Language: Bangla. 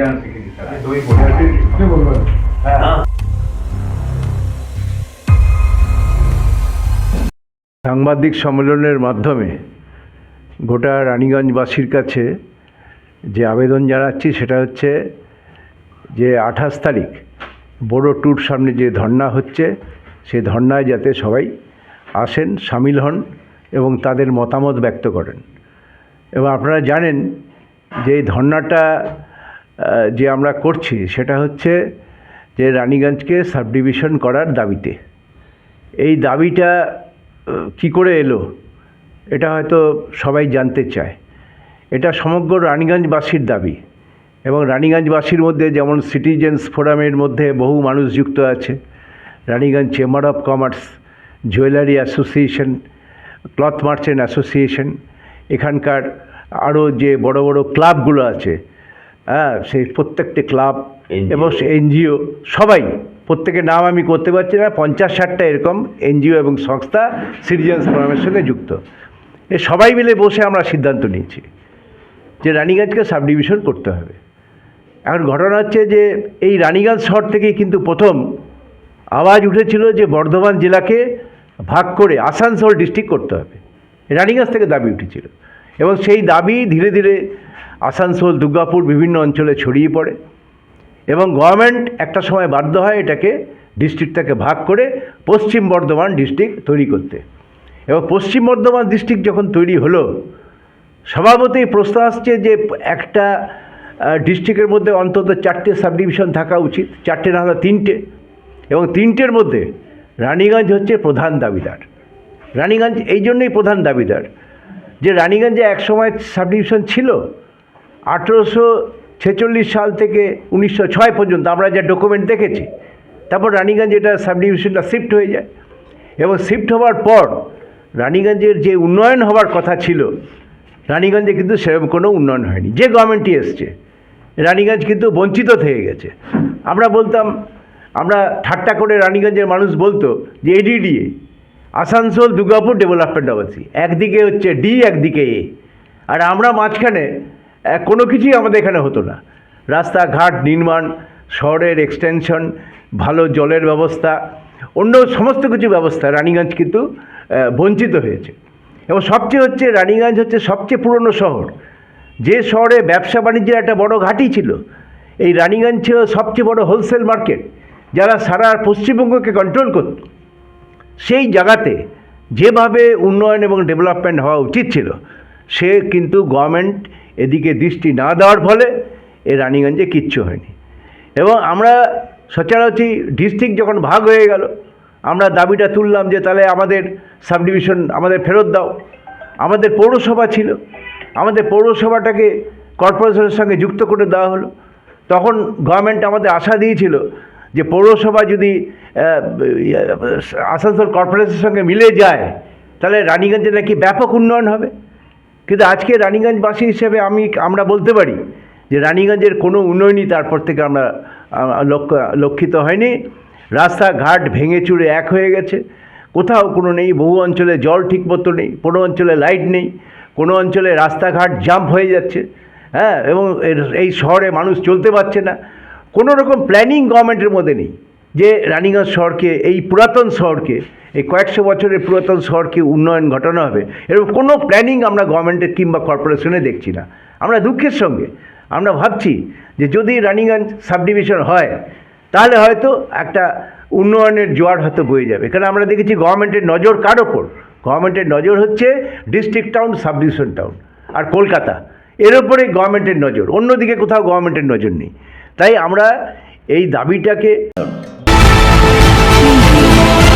জানা থেকে দিতে হবে দুই বলে আপনি বলবেন সাংবাদিক সম্মেলনের মাধ্যমে গোটা রানীগঞ্জবাসীর কাছে যে আবেদন জানাচ্ছি সেটা হচ্ছে যে আঠাশ তারিখ বড় ট্যুর সামনে যে ধর্না হচ্ছে সেই ধর্নায় যাতে সবাই আসেন সামিল হন এবং তাদের মতামত ব্যক্ত করেন। এবং আপনারা জানেন যে এই ধর্নাটা যে আমরা করছি, সেটা হচ্ছে যে রানীগঞ্জকে সাব ডিভিশন করার দাবিতে। এই দাবিটা কি করে এলো, এটা হয়তো সবাই জানতে চায়। এটা সমগ্র রানীগঞ্জবাসীর দাবি এবং রানীগঞ্জবাসীর মধ্যে যেমন সিটিজেন্স ফোরামের মধ্যে বহু মানুষ যুক্ত আছে, Raniganj chamber of commerce, jewellery association, cloth merchant association, এখানকার আরও যে বড় বড় ক্লাবগুলো আছে হ্যাঁ সেই প্রত্যেকটি ক্লাব এবং এনজিও সবাই প্রত্যেকের নাম আমি করতে পারছি না পঞ্চাশ ষাটটা এরকম এনজিও এবং সংস্থা সিটিজেন্স ফোরামের সঙ্গে যুক্ত। এ সবাই মিলে বসে আমরা সিদ্ধান্ত নিয়েছি যে রানীগঞ্জকে সাব ডিভিশন করতে হবে। এখন ঘটনা হচ্ছে যে এই রানীগঞ্জ শহর থেকেই কিন্তু প্রথম আওয়াজ উঠেছিল যে বর্ধমান জেলাকে ভাগ করে আসানসোল ডিস্ট্রিক্ট করতে হবে। রানীগঞ্জ থেকে দাবি উঠেছিল। এবং সেই দাবি ধীরে ধীরে আসানসোল, দুর্গাপুর বিভিন্ন অঞ্চলে ছড়িয়ে পড়ে এবং গভর্নমেন্ট একটা সময় বাধ্য হয় এটাকে ডিস্ট্রিক্টটাকে ভাগ করে পশ্চিম বর্ধমান ডিস্ট্রিক্ট তৈরি করতে। এবং পশ্চিম বর্ধমান ডিস্ট্রিক্ট যখন তৈরি হলো, স্বভাবতই প্রশ্ন আসছে যে একটা ডিস্ট্রিক্টের মধ্যে অন্তত চারটে সাব ডিভিশন থাকা উচিত, চারটে না হলে তিনটে। এবং তিনটের মধ্যে রানীগঞ্জ হচ্ছে প্রধান দাবিদার। রানীগঞ্জ, এই জন্যই প্রধান দাবিদার যে রানীগঞ্জে একসময় সাব ডিভিশন ছিল আঠেরোশো ছেচল্লিশ সাল থেকে উনিশশো ছয় পর্যন্ত আমরা যা ডকুমেন্ট দেখেছি, তারপর রানীগঞ্জ এটা সাব ডিভিশনটা শিফট হয়ে যায়। এবং শিফট হওয়ার পর রানীগঞ্জের যে উন্নয়ন হওয়ার কথা ছিল, রানীগঞ্জে কিন্তু সেরকম কোনো উন্নয়ন হয়নি। যে গভর্নমেন্টই এসছে, রানীগঞ্জ কিন্তু বঞ্চিত থেকে গেছে। আমরা বলতাম, আমরা ঠাট্টা করে রানীগঞ্জের মানুষ বলতো যে এডিডিএ আসানসোল দুর্গাপুর ডেভেলপমেন্ট অবধি একদিকে হচ্ছে ডি একদিকে এ আর আমরা মাঝখানে কোনো কিছুই আমাদের এখানে হতো না। রাস্তাঘাট নির্মাণ, শহরের এক্সটেনশন ভালো জলের ব্যবস্থা, অন্য সমস্ত কিছু ব্যবস্থা রানীগঞ্জ কিন্তু বঞ্চিত হয়েছে। এবং সবচেয়ে হচ্ছে রানীগঞ্জ হচ্ছে সবচেয়ে পুরনো শহর। যে শহরে ব্যবসা বাণিজ্যের একটা বড় ঘাঁটি ছিল, এই রানীগঞ্জ ছিল সবচেয়ে বড় হোলসেল মার্কেট যারা সারা পশ্চিমবঙ্গকে কন্ট্রোল করত সেই জায়গাতে যেভাবে উন্নয়ন এবং ডেভেলপমেন্ট হওয়া উচিত ছিল, সে কিন্তু গভর্নমেন্ট এদিকে দৃষ্টি না দেওয়ার ফলে এ রানীগঞ্জে কিচ্ছু হয়নি। এবং আমরা সচরাচর ডিস্ট্রিক্ট যখন ভাগ হয়ে গেল, আমরা দাবিটা তুললাম যে তাহলে আমাদের সাব ডিভিশন আমাদের ফেরত দাও। আমাদের পৌরসভা ছিল। আমাদের পৌরসভাটাকে কর্পোরেশনের সঙ্গে যুক্ত করে দেওয়া হলো। তখন গভর্নমেন্ট আমাদের আশা দিয়েছিল যে পৌরসভা যদি আসানসোল কর্পোরেশনের সঙ্গে মিলে যায়, তাহলে রানীগঞ্জে নাকি ব্যাপক উন্নয়ন হবে। কিন্তু আজকে রানীগঞ্জবাসী হিসেবে আমি, আমরা বলতে পারি যে রানীগঞ্জের কোনো উন্নয়নই তারপর থেকে আমরা লক্ষ্য লক্ষিত হয়নি। রাস্তাঘাট ভেঙে চুরে এক হয়ে গেছে। কোথাও কোনো নেই, বহু অঞ্চলে জল ঠিকমতো নেই, কোনো অঞ্চলে লাইট নেই, কোনো অঞ্চলে রাস্তাঘাট জাম্প হয়ে যাচ্ছে। হ্যাঁ এবং এই শহরে মানুষ চলতে পারছে না। কোনো রকম প্ল্যানিং গভর্নমেন্টের মধ্যে নেই। যে রানিগঞ্জ শহরকে, এই পুরাতন শহরকে, এই কয়েকশো বছরের পুরাতন শহরকে উন্নয়ন ঘটানো হবে, এরকম কোনো প্ল্যানিং আমরা গভর্নমেন্টের কিংবা কর্পোরেশনে দেখছি না। আমরা দুঃখের সঙ্গে, আমরা ভাবছি যে যদি রানিগঞ্জ সাব ডিভিশন হয়, তাহলে হয়তো একটা উন্নয়নের জোয়ার হয়তো বয়ে যাবে। কারণ আমরা দেখেছি গভর্নমেন্টের নজর কার ওপর? গভর্নমেন্টের নজর হচ্ছে district town sub division town আর কলকাতা। এর ওপরে গভর্নমেন্টের নজর, অন্যদিকে কোথাও গভর্নমেন্টের নজর নেই। তাই আমরা এই দাবিটাকে Thank you.